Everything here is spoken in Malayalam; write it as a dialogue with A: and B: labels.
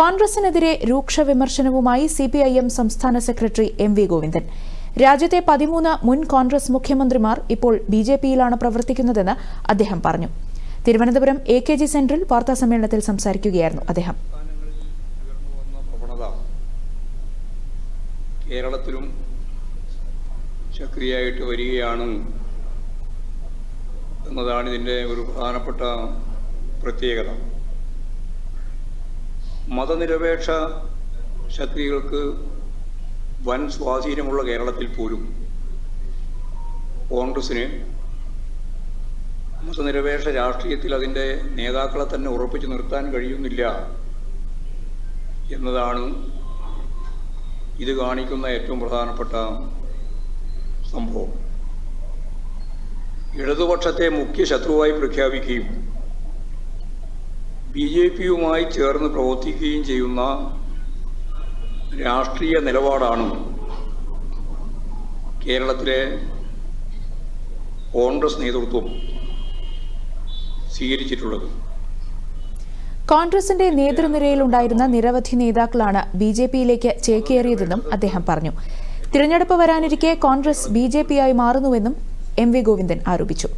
A: കോൺഗ്രസിനെതിരെ രൂക്ഷ വിമർശനവുമായി സിപിഐഎം സംസ്ഥാന സെക്രട്ടറി എം വി ഗോവിന്ദൻ രാജ്യത്തെ പതിമൂന്ന് മുൻ കോൺഗ്രസ് മുഖ്യമന്ത്രിമാർ ഇപ്പോൾ ബി ജെ പിയിലാണ് പ്രവർത്തിക്കുന്നതെന്ന് അദ്ദേഹം പറഞ്ഞു തിരുവനന്തപുരം എ കെ ജി സെന്ററിൽ വാർത്താസമ്മേളനത്തിൽ സംസാരിക്കുകയായിരുന്നു അദ്ദേഹം
B: കേരളത്തിലും ശക്തിയായിട്ട് വരികയാണ് എന്നതാണ് ഇതിൻ്റെ ഒരു പ്രധാനപ്പെട്ട പ്രത്യേകത മതനിരപേക്ഷ ശക്തികൾക്ക് വൻ സ്വാധീനമുള്ള കേരളത്തിൽ പോലും കോൺഗ്രസിന് മതനിരപേക്ഷ രാഷ്ട്രീയത്തിൽ അതിൻ്റെ നേതാക്കളെ തന്നെ ഉറപ്പിച്ചു നിർത്താൻ കഴിയുന്നില്ല എന്നതാണ് ഇത് കാണിക്കുന്ന ഏറ്റവും പ്രധാനപ്പെട്ട സംഭവം ഇടതുപക്ഷത്തെ മുഖ്യ ശത്രുവായി പ്രഖ്യാപിക്കുകയും ബി ജെ പിയുമായി ചേർന്ന് പ്രവർത്തിക്കുകയും ചെയ്യുന്ന രാഷ്ട്രീയ നിലപാടാണ് കേരളത്തിലെ കോൺഗ്രസ് നേതൃത്വം സ്വീകരിച്ചിട്ടുള്ളത്
A: കോൺഗ്രസിന്റെ നേതൃനിരയിൽ ഉണ്ടായിരുന്ന നിരവധി നേതാക്കളാണ് ബി ജെ പിയിലേക്ക് ചേക്കേറിയതെന്നും അദ്ദേഹം പറഞ്ഞു തിരഞ്ഞെടുപ്പ് വരാനിരിക്കെ കോൺഗ്രസ് ബി ജെ പിയായി മാറുന്നുവെന്നും എം വി ഗോവിന്ദൻ ആരോപിച്ചു